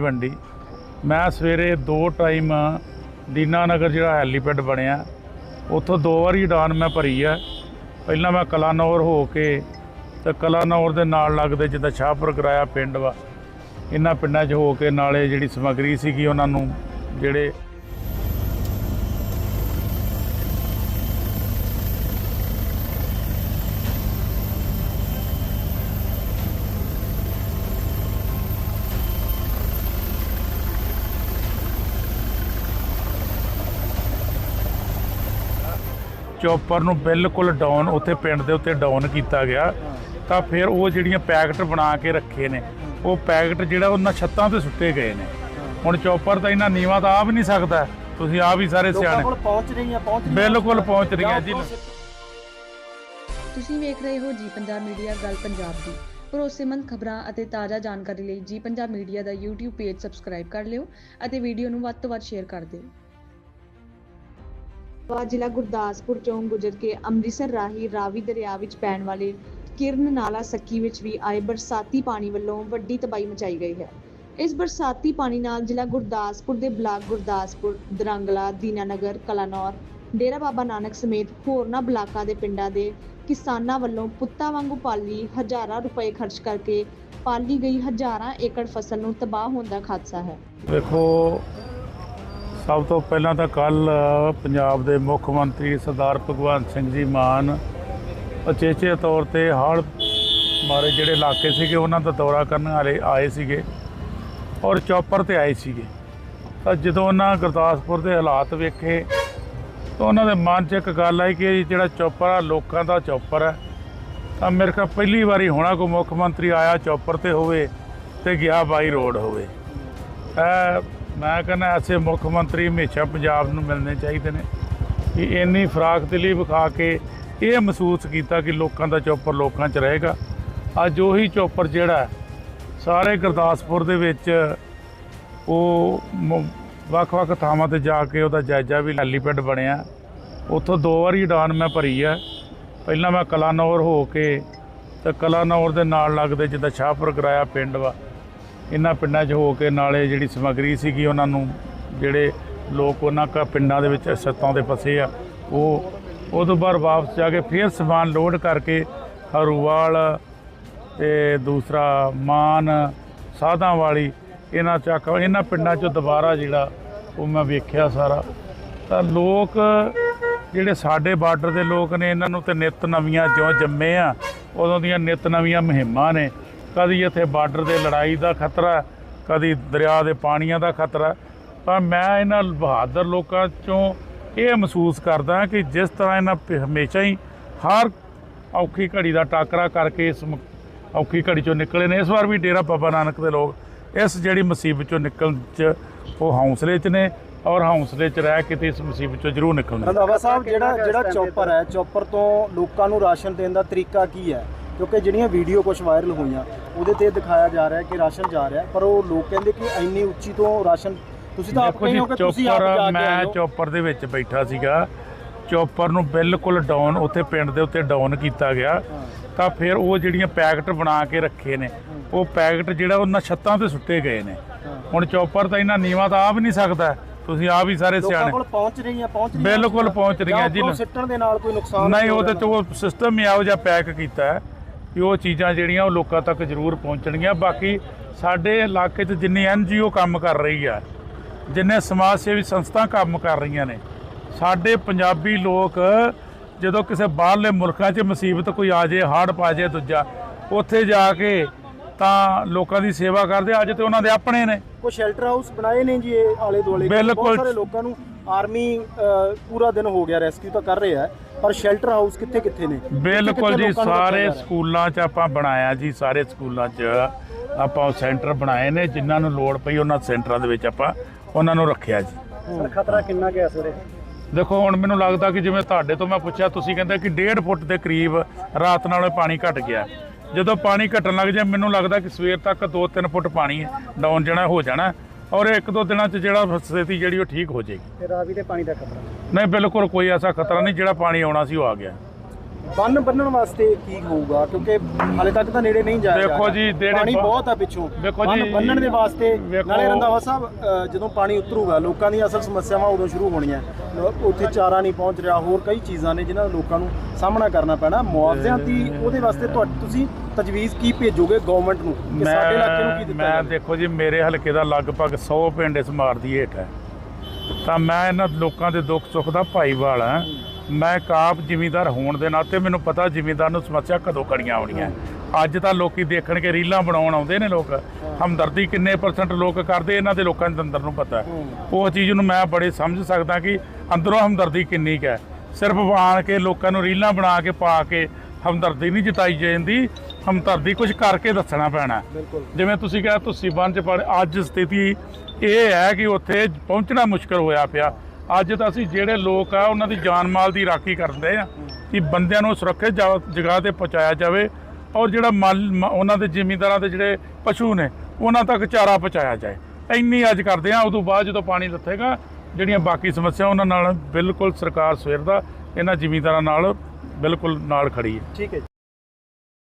ਵੰਡੀ ਮੈਂ ਸਵੇਰੇ ਦੋ ਟਾਈਮ ਦੀਨਾਨਗਰ ਜਿਹੜਾ ਹੈਲੀਪੈਡ ਬਣਿਆ। ਉੱਥੋਂ ਦੋ ਵਾਰੀ ਉਡਾਨ ਮੈਂ ਭਰੀ ਆ। ਪਹਿਲਾਂ ਮੈਂ ਕਲਾਨੌਰ ਹੋ ਕੇ ਤੇ ਕਲਾਨੌਰ ਦੇ ਨਾਲ ਲੱਗਦੇ ਜਿੱਦਾਂ ਸ਼ਾਹਪੁਰ ਕਰਾਇਆ ਪਿੰਡ ਵਾ। ਇਹਨਾਂ ਪਿੰਡਾਂ 'ਚ ਹੋ ਕੇ ਨਾਲੇ ਜਿਹੜੀ ਸਮੱਗਰੀ ਸੀਗੀ ਉਹਨਾਂ ਨੂੰ ਜਿਹੜੇ ਚੌਪਰ ਨੂੰ ਬਿਲਕੁਲ ਡਾਊਨ ਉੱਥੇ ਪਿੰਡ ਦੇ ਉੱਤੇ ਡਾਊਨ ਕੀਤਾ ਗਿਆ। ਤਾਂ ਫਿਰ ਉਹ ਜਿਹੜੀਆਂ ਪੈਕਟ ਬਣਾ ਕੇ ਰੱਖੇ ਨੇ ਉਹ ਪੈਕਟ ਜਿਹੜਾ ਉਹਨਾਂ ਛੱਤਾਂ ਤੇ ਸੁੱਟੇ ਗਏ ਨੇ। ਹੁਣ ਚੌਪਰ ਤਾਂ ਇਹਨਾਂ ਨੀਵਾ ਤਾਂ ਆ ਵੀ ਨਹੀਂ ਸਕਦਾ ਤੁਸੀਂ ਆ ਵੀ ਸਾਰੇ ਸਿਆਣੇ। ਕੋਲ ਪਹੁੰਚ ਰਹੀਆਂ ਪਹੁੰਚ ਰਹੀਆਂ। ਬਿਲਕੁਲ ਪਹੁੰਚ ਰਹੀਆਂ ਜੀ। ਤੁਸੀਂ ਵੇਖ ਰਹੇ ਹੋ ਜੀ ਪੰਜਾਬ ਮੀਡੀਆ ਗੱਲ ਪੰਜਾਬ ਦੀ। ਭਰੋਸੇਮੰਦ ਖਬਰਾਂ ਅਤੇ ਤਾਜ਼ਾ ਜਾਣਕਾਰੀ ਲਈ ਜੀ ਪੰਜਾਬ ਮੀਡੀਆ ਦਾ YouTube ਪੇਜ ਸਬਸਕ੍ਰਾਈਬ ਕਰ ਲਿਓ ਅਤੇ ਵੀਡੀਓ ਨੂੰ ਵੱਧ ਤੋਂ ਵੱਧ ਸ਼ੇਅਰ ਕਰ ਦਿਓ। ਵਾ ਜ਼ਿਲ੍ਹਾ ਗੁਰਦਾਸਪੁਰ ਚੋਂ ਗੁਜ਼ਰ ਕੇ ਅੰਮ੍ਰਿਤਸਰ ਰਾਹੀਂ ਰਾਵੀ ਦਰਿਆ ਵਿੱਚ ਪੈਣ ਵਾਲੇ ਕਿਰਨ ਨਾਲਾ ਸੱਕੀ ਵਿੱਚ ਵੀ ਆਏ ਬਰਸਾਤੀ ਪਾਣੀ ਵੱਲੋਂ ਵੱਡੀ ਤਬਾਹੀ ਮਚਾਈ ਗਈ ਹੈ। ਇਸ ਬਰਸਾਤੀ ਪਾਣੀ ਨਾਲ ਜ਼ਿਲ੍ਹਾ ਗੁਰਦਾਸਪੁਰ ਦੇ ਬਲਾਕ ਗੁਰਦਾਸਪੁਰ, ਦਰੰਗਲਾ, ਦੀਨਾਨਗਰ, ਕਲਾਨੌਰ, ਡੇਰਾ ਬਾਬਾ ਨਾਨਕ ਸਮੇਤ ਹੋਰਨਾਂ ਬਲਾਕਾਂ ਦੇ ਪਿੰਡਾਂ ਦੇ ਕਿਸਾਨਾਂ ਵੱਲੋਂ ਪੁੱਤਾਂ ਵਾਂਗੂ ਪਾਲੀ ਹਜ਼ਾਰਾਂ ਰੁਪਏ ਖਰਚ ਕਰਕੇ ਪਾਲੀ ਗਈ ਹਜ਼ਾਰਾਂ ਏਕੜ ਫਸਲ ਨੂੰ ਤਬਾਹ ਹੋਣ ਦਾ ਖਾਦਸਾ ਹੈ। ਵੇਖੋ ਸਭ ਤੋਂ ਪਹਿਲਾਂ ਤਾਂ ਕੱਲ ਪੰਜਾਬ ਦੇ ਮੁੱਖ ਮੰਤਰੀ ਸਰਦਾਰ ਭਗਵੰਤ ਸਿੰਘ ਜੀ ਮਾਨ ਅਚੇਚੇ ਤੌਰ ਤੇ ਹੜ੍ਹ ਮਾਰੇ ਜਿਹੜੇ ਇਲਾਕੇ ਸੀਗੇ, ਉਹਨਾਂ ਦਾ ਦੌਰਾ ਕਰਨ ਵਾਲੇ ਆਏ ਸੀਗੇ ਔਰ ਚੌਪਰ ਤੇ ਆਏ ਸੀਗੇ। ਤਾਂ ਜਦੋਂ ਉਹਨਾਂ ਗੁਰਦਾਸਪੁਰ ਦੇ ਹਾਲਾਤ ਵੇਖੇ, ਤਾਂ ਉਹਨਾਂ ਦੇ ਮਨ 'ਚ ਇੱਕ ਗੱਲ ਆਈ ਕਿ ਜਿਹੜਾ ਚੌਪਰ ਆ, ਲੋਕਾਂ ਦਾ ਚੌਪਰ ਹੈ ਤਾਂ ਮੇਰੇ ਖਿਆਲ ਪਹਿਲੀ ਵਾਰੀ ਹੋਣਾ ਕੋਈ ਮੁੱਖ ਮੰਤਰੀ ਆਇਆ ਚੌਪਰ ਤੇ ਹੋਵੇ ਤੇ ਗਿਆ ਬਾਈ ਰੋਡ ਹੋਵੇ। ਇਹ ਮੈਂ ਕਹਿੰਦਾ ਐਸੇ ਮੁੱਖ ਮੰਤਰੀ ਹਮੇਸ਼ਾ ਪੰਜਾਬ ਨੂੰ ਮਿਲਣੇ ਚਾਹੀਦੇ ਨੇ ਕਿ ਇੰਨੀ ਫਰਾਕ ਦਿਲੀ ਵਿਖਾ ਕੇ ਇਹ ਮਹਿਸੂਸ ਕੀਤਾ ਕਿ ਲੋਕਾਂ ਦਾ ਚੌਪਰ ਲੋਕਾਂ 'ਚ ਰਹੇਗਾ। ਅੱਜ ਉਹੀ ਚੌਪਰ ਜਿਹੜਾ ਸਾਰੇ ਗੁਰਦਾਸਪੁਰ ਦੇ ਵਿੱਚ ਉਹ ਵੱਖ-ਵੱਖ ਥਾਵਾਂ ਤੇ ਜਾ ਕੇ ਉਹਦਾ ਜਾਇਜ਼ਾ ਵੀ ਹੈਲੀਪੈਡ ਬਣਿਆ। ਉੱਥੋਂ ਦੋ ਵਾਰੀ ਉਡਾਨ ਮੈਂ ਭਰੀ ਆ। ਪਹਿਲਾਂ ਮੈਂ ਕਲਾਨੌਰ ਹੋ ਕੇ ਤੇ ਕਲਾਨੌਰ ਦੇ ਨਾਲ ਲੱਗਦੇ ਜਿੱਦਾਂ ਸ਼ਾਹਪੁਰ ਕਰਾਇਆ ਪਿੰਡ ਵਾ ਇਹਨਾਂ ਪਿੰਡਾਂ 'ਚ ਹੋ ਕੇ ਨਾਲੇ ਜਿਹੜੀ ਸਮੱਗਰੀ ਸੀਗੀ ਉਹਨਾਂ ਨੂੰ, ਜਿਹੜੇ ਲੋਕ ਉਹਨਾਂ ਕਾ ਪਿੰਡਾਂ ਦੇ ਵਿੱਚ ਛੱਤਾਂ ਦੇ ਫਸੇ ਆ, ਉਹ ਉਹ ਤੋਂ ਬਾਅਦ ਵਾਪਸ ਜਾ ਕੇ ਫਿਰ ਸਮਾਨ ਲੋਡ ਕਰਕੇ ਹਰੂਵਾਲ ਤੇ ਦੂਸਰਾ ਮਾਨ ਸਾਧਾਂ ਵਾਲੀ ਇਹਨਾਂ ਚੱਕ ਇਹਨਾਂ ਪਿੰਡਾਂ 'ਚੋਂ ਦੁਬਾਰਾ ਜਿਹੜਾ ਉਹ ਮੈਂ ਵੇਖਿਆ ਸਾਰਾ। ਤਾਂ ਲੋਕ, ਜਿਹੜੇ ਸਾਡੇ ਬਾਰਡਰ ਦੇ ਲੋਕ ਨੇ, ਇਹਨਾਂ ਨੂੰ ਤੇ ਨਿਤ ਨਵੀਆਂ ਜਿਉਂ ਜੰਮੇ ਆ, ਉਦੋਂ ਦੀਆਂ ਨਿਤ ਨਵੀਆਂ ਮੁਹਿੰਮਾਂ ਨੇ ਕਦੀ ਇੱਥੇ ਬਾਰਡਰ ਦੇ ਲੜਾਈ ਦਾ ਖਤਰਾ, ਕਦੀ ਦਰਿਆ ਦੇ ਪਾਣੀਆਂ ਦਾ ਖਤਰਾ। ਪਰ ਮੈਂ ਇਹਨਾਂ ਬਹਾਦਰ ਲੋਕਾਂ ਚੋਂ ਇਹ ਮਹਿਸੂਸ ਕਰਦਾ ਕਿ ਜਿਸ ਤਰ੍ਹਾਂ ਇਹਨਾਂ ਪ- ਹਮੇਸ਼ਾ ਹੀ ਹਰ ਔਖੀ ਘੜੀ ਦਾ ਟਾਕਰਾ ਕਰਕੇ ਇਸ ਔਖੀ ਘੜੀ ਚੋਂ ਨਿਕਲੇ ਨੇ। ਇਸ ਵਾਰ ਵੀ ਡੇਰਾ ਬਾਬਾ ਨਾਨਕ ਦੇ ਲੋਕ ਇਸ ਜਿਹੜੀ ਮੁਸੀਬਤ ਚੋਂ ਨਿਕਲਣ ਚ ਉਹ ਹੌਸਲੇ 'ਚ ਨੇ ਔਰ ਹੌਸਲੇ 'ਚ ਰਹਿ ਕੇ ਤੇ ਇਸ ਮੁਸੀਬਤ ਚੋਂ ਜ਼ਰੂਰ ਨਿਕਲਣਗੇ। ਰੰਧਾਵਾ ਸਾਹਿਬ, ਜਿਹੜਾ ਜਿਹੜਾ ਚੌਪਰ ਹੈ, ਚੌਪਰ ਤੋਂ ਲੋਕਾਂ ਨੂੰ ਰਾਸ਼ਨ ਦੇਣ ਦਾ ਤਰੀਕਾ ਕੀ ਹੈ? ਕਿਉਂਕਿ ਜਿਹੜੀਆਂ ਵੀਡੀਓ ਕੁਝ ਵਾਇਰਲ ਹੋਈਆਂ ਉਹਦੇ ਤੇ ਦਿਖਾਇਆ ਜਾ ਰਿਹਾ ਕਿ ਰਾਸ਼ਨ ਜਾ ਰਿਹਾ ਪਰ ਉਹ ਲੋਕ ਕਹਿੰਦੇ ਕਿ ਇੰਨੀ ਉੱਚੀ ਤੋਂ ਰਾਸ਼ਨ ਤੁਸੀਂ ਤਾਂ ਆਪ ਕਹਿੰਦੇ ਜੀ ਹੋ ਕਿ ਤੁਸੀਂ ਆਪ ਜਾ ਕੇ ਮੈਂ ਚੌਪਰ ਦੇ ਵਿੱਚ ਬੈਠਾ ਸੀਗਾ। ਚੌਪਰ ਨੂੰ ਬਿਲਕੁਲ ਡਾਊਨ ਉੱਥੇ ਪਿੰਡ ਦੇ ਉੱਤੇ ਡਾਊਨ ਕੀਤਾ ਗਿਆ। ਤਾਂ ਫਿਰ ਉਹ ਜਿਹੜੀਆਂ ਪੈਕਟ ਬਣਾ ਕੇ ਰੱਖੇ ਨੇ ਉਹ ਪੈਕਟ ਜਿਹੜਾ ਉਹਨਾਂ ਛੱਤਾਂ ਤੇ ਸੁੱਟੇ ਗਏ ਨੇ। ਹੁਣ ਚੌਪਰ ਤਾਂ ਇਹਨਾਂ ਨੀਵਾ ਤਾਂ ਆ ਵੀ ਨਹੀਂ ਸਕਦਾ। ਤੁਸੀਂ ਆ ਵੀ ਸਾਰੇ ਸਿਆਣੇ। ਕੋਲ ਪਹੁੰਚ ਰਹੀਆਂ ਪਹੁੰਚ ਰਹੀਆਂ। ਬਿਲਕੁਲ ਪਹੁੰਚ ਰਹੀਆਂ ਜੀ। ਜਾਂ। ਸਿੱਟਣ ਦੇ ਨਾਲ ਕੋਈ ਨੁਕਸਾਨ ਨਹੀਂ ਉਹ ਸਿਸਟਮ ਹੀ ਆਓ ਜਿਹਾ ਪੈਕ ਕੀਤਾ ਹੈ। ਕਿ ਉਹ ਚੀਜ਼ਾਂ ਜਿਹੜੀਆਂ ਉਹ ਲੋਕਾਂ ਤੱਕ ਜ਼ਰੂਰ ਪਹੁੰਚਣਗੀਆਂ। ਬਾਕੀ ਸਾਡੇ ਇਲਾਕੇ 'ਚ ਜਿੰਨੀ ਐਨਜੀਓ ਕੰਮ ਕਰ ਰਹੀ ਆ ਜਿੰਨੇ ਸਮਾਜ ਸੇਵੀ ਸੰਸਥਾ ਕੰਮ ਕਰ ਰਹੀਆਂ ਨੇ ਸਾਡੇ ਪੰਜਾਬੀ ਲੋਕ ਜਦੋਂ ਕਿਸੇ ਬਾਹਰਲੇ ਮੁਲਕਾਂ 'ਚ ਮੁਸੀਬਤ ਕੋਈ ਆ ਜੇ ਹੜ੍ਹ ਪਾ ਜੇ ਦੂਜਾ ਉੱਥੇ ਜਾ ਕੇ ਤਾਂ ਲੋਕਾਂ ਦੀ ਸੇਵਾ ਕਰਦੇ ਅੱਜ ਤੇ ਉਹਨਾਂ ਦੇ ਆਪਣੇ ਨੇ। ਕੋਈ ਸ਼ੈਲਟਰ ਹਾਊਸ ਬਣਾਏ ਨੇ ਜੀ ਇਹ ਆਲੇ ਦੁਆਲੇ ਬਿਲਕੁਲ। ਬਹੁਤ ਸਾਰੇ ਲੋਕਾਂ ਨੂੰ ਆਰਮੀ ਪੂਰਾ ਦਿਨ ਹੋ ਗਿਆ ਰੈਸਕਿਊ ਤਾਂ ਕਰ ਰਹੇ ਆ ਪਰ ਸ਼ੈਲਟਰ ਹਾਊਸ ਕਿੱਥੇ ਕਿੱਥੇ ਨੇ? ਬਿਲਕੁਲ ਜੀ ਸਾਰੇ? ਸਕੂਲਾਂ 'ਚ ਆਪਾਂ ਬਣਾਇਆ ਜੀ ਸਾਰੇ ਸਕੂਲਾਂ 'ਚ ਆਪਾਂ ਉਹ ਸੈਂਟਰ ਬਣਾਏ ਨੇ ਜਿਨ੍ਹਾਂ ਨੂੰ ਲੋੜ ਪਈ ਉਹਨਾਂ ਸੈਂਟਰਾਂ ਦੇ ਵਿੱਚ ਆਪਾਂ ਉਹਨਾਂ ਨੂੰ ਰੱਖਿਆ ਜੀ। ਸਰ ਖਤਰਾ ਕਿੰਨਾ ਗਿਆ ਸਰ ਦੇਖੋ ਹੁਣ ਮੈਨੂੰ ਲੱਗਦਾ ਕਿ ਜਿਵੇਂ ਤੁਹਾਡੇ ਤੋਂ ਮੈਂ ਪੁੱਛਿਆ ਤੁਸੀਂ ਕਹਿੰਦੇ ਕਿ 1.5 ਫੁੱਟ ਦੇ ਕਰੀਬ ਰਾਤ ਨਾਲੋਂ ਪਾਣੀ ਘਟ ਗਿਆ। ਜਦੋਂ ਪਾਣੀ ਘਟਣ ਲੱਗ ਜਾਏ ਮੈਨੂੰ ਲੱਗਦਾ ਕਿ ਸਵੇਰ ਤੱਕ 2-3 ਫੁੱਟ ਪਾਣੀ ਡਾਊਨ ਜਾਣਾ ਹੋ ਜਾਣਾ। ਔਰ ਇੱਕ ਦੋ ਦਿਨਾਂ 'ਚ ਜਿਹੜਾ ਸਥਿਤੀ ਜਿਹੜੀ ਉਹ ਠੀਕ ਹੋ ਜਾਏਗੀ। ਤੇ ਰਾਵੀ ਦੇ ਪਾਣੀ ਦਾ ਖਤਰਾ? ਨਹੀਂ ਬਿਲਕੁਲ ਕੋਈ ਐਸਾ ਖਤਰਾ ਨਹੀਂ ਜਿਹੜਾ ਪਾਣੀ ਆਉਣਾ ਸੀ ਉਹ ਆ ਗਿਆ। ਬੰਨ ਬੰਨਣ ਵਾਸਤੇ ਕੀ ਹੋਊਗਾ? ਕਿਉਂਕਿ ਹਾਲੇ ਤੱਕ ਤਾਂ ਨੇੜੇ ਨਹੀਂ ਜਾਇਆ ਜਾ ਦੇਖੋ। ਜੀ, ਜਿਹੜੇ ਪਾਣੀ ਬਹੁਤ ਆ ਪਿੱਛੋਂ। ਦੇਖੋ ਬੰਨ ਜੀ, ਬੰਨਣ ਦੇ ਵਾਸਤੇ ਨਾਲੇ ਰੰਧਾਵਾ ਸਾਹਿਬ ਜਦੋਂ ਪਾਣੀ ਉਤਰੂਗਾ ਲੋਕਾਂ ਦੀਆਂ ਅਸਲ ਸਮੱਸਿਆਵਾਂ ਉਦੋਂ ਸ਼ੁਰੂ ਹੋਣੀਆਂ। ਉੱਥੇ ਚਾਰਾ ਨਹੀਂ ਪਹੁੰਚ ਰਿਹਾ ਹੋਰ ਕਈ ਚੀਜ਼ਾਂ ਨੇ ਜਿਨ੍ਹਾਂ ਦਾ ਲੋਕਾਂ ਨੂੰ ਸਾਹਮਣਾ ਕਰਨਾ ਪੈਣਾ। ਮੁਆਵਜ਼ਿਆਂ ਦੀ ਉਹਦੇ ਵਾਸਤੇ ਤੁਸੀਂ ਤਜਵੀਜ਼ ਕੀ ਭੇਜੋਗੇ ਗਵਰਨਮੈਂਟ ਨੂੰ? ਕਿ ਸਾਡੇ ਇਲਾਕੇ ਨੂੰ ਕੀ ਦਿੱਤਾ ਮੈਂ ਜਾਵੇ? ਦੇਖੋ ਜੀ ਮੇਰੇ ਹਲਕੇ ਦਾ ਲਗਭਗ 100 ਪਿੰਡ ਇਸ ਮਾਰ ਦੀ ਹੇਠ ਹੈ। ਤਾਂ ਮੈਂ ਇਹਨਾਂ ਲੋਕਾਂ ਦੇ ਦੁੱਖ ਸੁੱਖ ਦਾ ਭਾਈਵਾਲ ਹਾਂ। ਮੈਂ ਕਾਪ ਜ਼ਿਮੀਂਦਾਰ ਹੋਣ ਦੇ ਨਾਤੇ ਮੈਨੂੰ ਪਤਾ ਜ਼ਿਮੀਂਦਾਰ ਨੂੰ ਸਮੱਸਿਆ ਕਦੋਂ ਕੜੀਆਂ ਆਉਣੀਆਂ ਅੱਜ ਤਾਂ ਲੋਕੀ ਦੇਖਣ ਕੇ ਰੀਲਾਂ ਬਣਾਉਣ ਆਉਂਦੇ ਨੇ ਲੋਕ। ਹਮਦਰਦੀ ਕਿੰਨੇ ਪਰਸੈਂਟ ਲੋਕ ਕਰਦੇ ਇਹਨਾਂ ਦੇ ਲੋਕਾਂ ਦੇ ਅੰਦਰ ਨੂੰ ਪਤਾ। ਹੂੰ। ਉਹ ਚੀਜ਼ ਨੂੰ ਮੈਂ ਬੜੇ ਸਮਝ ਸਕਦਾ ਕਿ ਅੰਦਰੋਂ ਹਮਦਰਦੀ ਕਿੰਨੀ ਕੁ ਹੈ। ਸਿਰਫ ਆਣ ਕੇ ਲੋਕਾਂ ਨੂੰ ਰੀਲਾਂ ਬਣਾ ਕੇ ਪਾ ਕੇ ਹਮਦਰਦੀ ਨਹੀਂ ਜਤਾਈ ਜਾਂਦੀ। ਹਮਦਰਦੀ ਕੁਝ ਕਰਕੇ ਦੱਸਣਾ ਪੈਣਾ। ਜਿਵੇਂ ਤੁਸੀਂ ਕਿਹਾ ਤੁਸੀਂ ਚ ਪੜ ਅੱਜ ਸਥਿਤੀ ਇਹ ਹੈ ਕਿ ਉੱਥੇ ਪਹੁੰਚਣਾ ਮੁਸ਼ਕਲ ਹੋਇਆ ਪਿਆ। ਅੱਜ ਤਾਂ ਅਸੀਂ ਜਿਹੜੇ ਲੋਕ ਆ ਉਹਨਾਂ ਦੀ ਜਾਨ ਮਾਲ ਦੀ ਰਾਖੀ ਕਰਦੇ ਆ ਕਿ ਬੰਦਿਆਂ ਨੂੰ ਸੁਰੱਖਿਅਤ ਜਗ੍ਹਾ ਤੇ ਪਹੁੰਚਾਇਆ ਜਾਵੇ ਔਰ ਜਿਹੜਾ ਮਲ ਉਹਨਾਂ ਦੇ ਜ਼ਿਮੀਂਦਾਰਾਂ ਦੇ ਜਿਹੜੇ ਪਸ਼ੂ ਨੇ ਉਹਨਾਂ ਤੱਕ ਚਾਰਾ ਪਹੁੰਚਾਇਆ ਜਾਏ। ਇੰਨੀ ਅੱਜ ਕਰਦੇ ਆ ਉਦੋਂ ਬਾਅਦ ਜਦੋਂ ਪਾਣੀ ਲੱਥੇਗਾ ਜਿਹੜੀਆਂ ਬਾਕੀ ਸਮੱਸਿਆ ਉਹਨਾਂ ਨਾਲ ਬਿਲਕੁਲ ਸਰਕਾਰ ਸਵੇਰ ਦਾ ਇਹਨਾਂ ਜ਼ਿਮੀਂਦਾਰਾਂ ਨਾਲ ਬਿਲਕੁਲ ਨਾਲ ਖੜੀ ਹੈ। ਠੀਕ ਹੈ